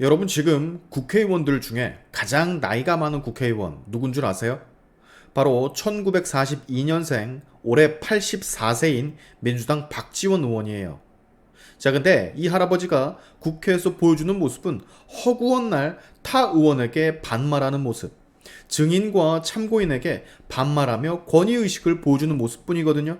여러분 지금 국회의원들 중에 가장 나이가 많은 국회의원 누군 줄 아세요? 바로 1942년생 올해 84세인 민주당 박지원 의원이에요. 자, 근데 이 할아버지가 국회에서 보여주는 모습은 허구한 날 타 의원에게 반말하는 모습, 증인과 참고인에게 반말하며 권위의식을 보여주는 모습뿐이거든요.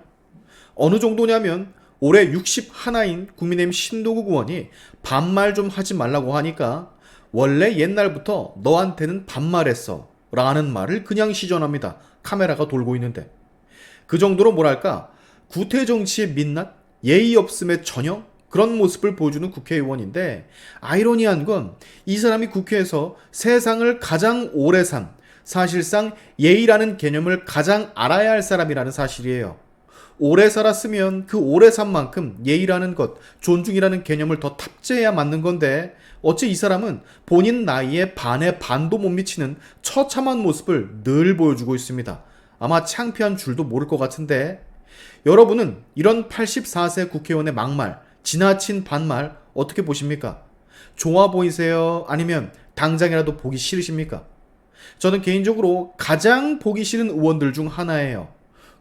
어느 정도냐면 올해 61인 국민의힘 신도국 의원이 반말 좀 하지 말라고 하니까 원래 옛날부터 너한테는 반말했어 라는 말을 그냥 시전합니다. 카메라가 돌고 있는데. 그 정도로 뭐랄까 구태 정치의 민낯, 예의 없음의 전형 그런 모습을 보여주는 국회의원인데 아이러니한 건 이 사람이 국회에서 세상을 가장 오래 산 사실상 예의라는 개념을 가장 알아야 할 사람이라는 사실이에요. 오래 살았으면 그 오래 산 만큼 예의라는 것, 존중이라는 개념을 더 탑재해야 맞는 건데 어째 이 사람은 본인 나이에 반의 반도 못 미치는 처참한 모습을 늘 보여주고 있습니다. 아마 창피한 줄도 모를 것 같은데 여러분은 이런 84세 국회의원의 막말, 지나친 반말 어떻게 보십니까? 좋아 보이세요? 아니면 당장이라도 보기 싫으십니까? 저는 개인적으로 가장 보기 싫은 의원들 중 하나예요.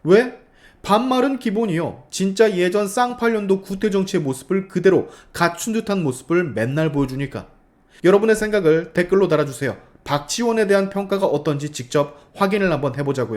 왜? 반말은 기본이요. 진짜 예전 쌍팔년도 구태정치의 모습을 그대로 갖춘 듯한 모습을 맨날 보여주니까. 여러분의 생각을 댓글로 달아주세요. 박지원에 대한 평가가 어떤지 직접 확인을 한번 해보자고요.